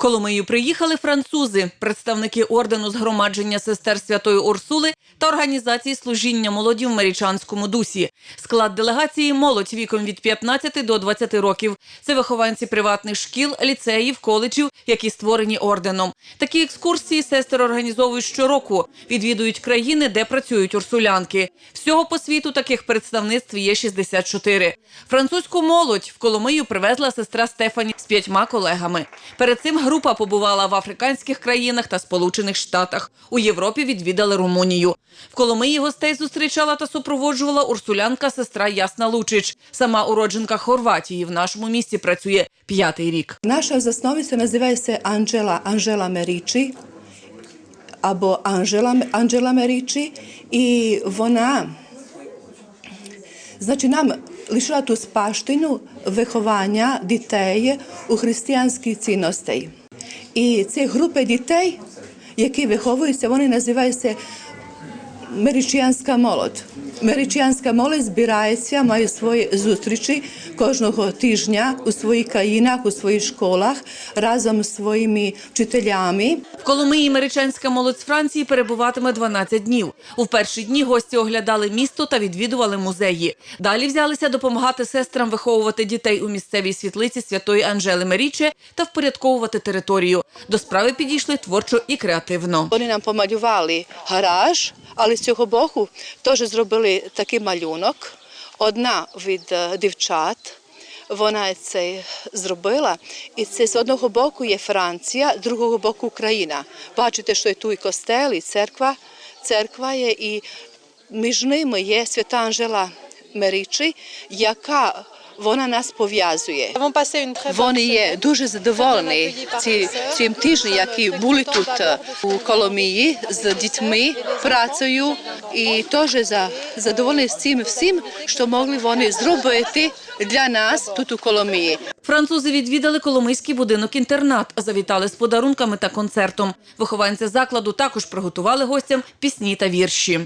Коломию приїхали французи, представники ордену згромадження сестер Святої Урсули та організації служіння молоді в Мерічанському дусі. Склад делегації молодь віком від 15 до 20 років. Це вихованці приватних шкіл, ліцеїв, коледжів, які створені орденом. Такі екскурсії сестри організовують щороку. Відвідують країни, де працюють урсулянки. Всього по світу таких представництв є 64. Французьку молодь в Коломию привезла сестра Стефані з п'ятьма колегами. Перед цим група побувала в африканських країнах та Сполучених Штатах. У Європі відвідали Румунію. В Коломиї гостей зустрічала та супроводжувала урсулянка сестра Ясна Лучич. Сама уродженка Хорватії в нашому місті працює п'ятий рік. Наша засновниця називається Анджела Анжела Мерічі або Анжела, Анджела Мерічі, і вона значить, нам лишила ту спадщину виховання дітей у християнській цінностей. І ці групи дітей, які виховуються, вони називаються Меричіанська молодь. Меричіанська молодь збирається, має свої зустрічі кожного тижня у своїх країнах, у своїх школах разом з своїми вчителями. В Коломиї меричанська молодь з Франції перебуватиме 12 днів. У перші дні гості оглядали місто та відвідували музеї. Далі взялися допомагати сестрам виховувати дітей у місцевій світлиці святої Анжели Меріче та впорядковувати територію. До справи підійшли творчо і креативно. Вони нам помалювали гараж, але цього боку теж зробили такий малюнок. Одна від е, дівчат. Вона це зробила, і це з одного боку є Франція, з другого боку Україна. Бачите, що і тут і костел, і церква. Церква є, і між ними є свята Анжела Меричі, яка вона нас пов'язує. Вони є дуже задоволені ці, цим тижні, які були тут у Коломії з дітьми, працею, і теж за- задоволені з цим всім, що могли вони зробити для нас тут у Коломії. Французи відвідали Коломийський будинок-інтернат, завітали з подарунками та концертом. Вихованці закладу також приготували гостям пісні та вірші.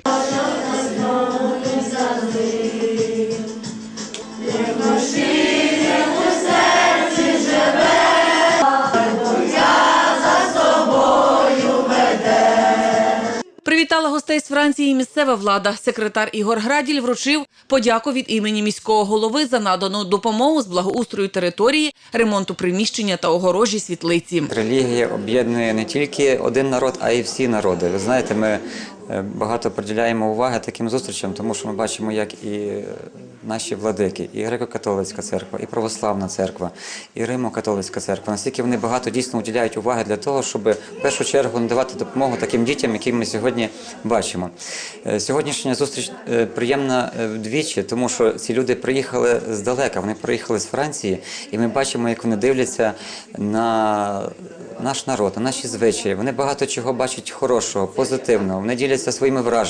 Привітала гостей з Франції місцева влада. Секретар Ігор Граділь вручив подяку від імені міського голови за надану допомогу з благоустрою території, ремонту приміщення та огорожі світлиці. Релігія об'єднує не тільки один народ, а й всі народи. Ви знаєте, ми е, багато приділяємо уваги таким зустрічам, тому що ми бачимо, як і наші владики, і греко-католицька церква, і православна церква, і Римо-католицька церква. Наскільки вони багато дійсно уділяють уваги для того, щоб в першу чергу надавати допомогу таким дітям, які ми сьогодні бачимо. Е, Сьогоднішня зустріч е, приємна е, вдвічі, тому що ці люди приїхали здалека, вони приїхали з Франції, і ми бачимо, як вони дивляться на наш народ, на наші звичаї. Вони багато чого бачать хорошого, позитивного. Вони діляться своїми враженнями.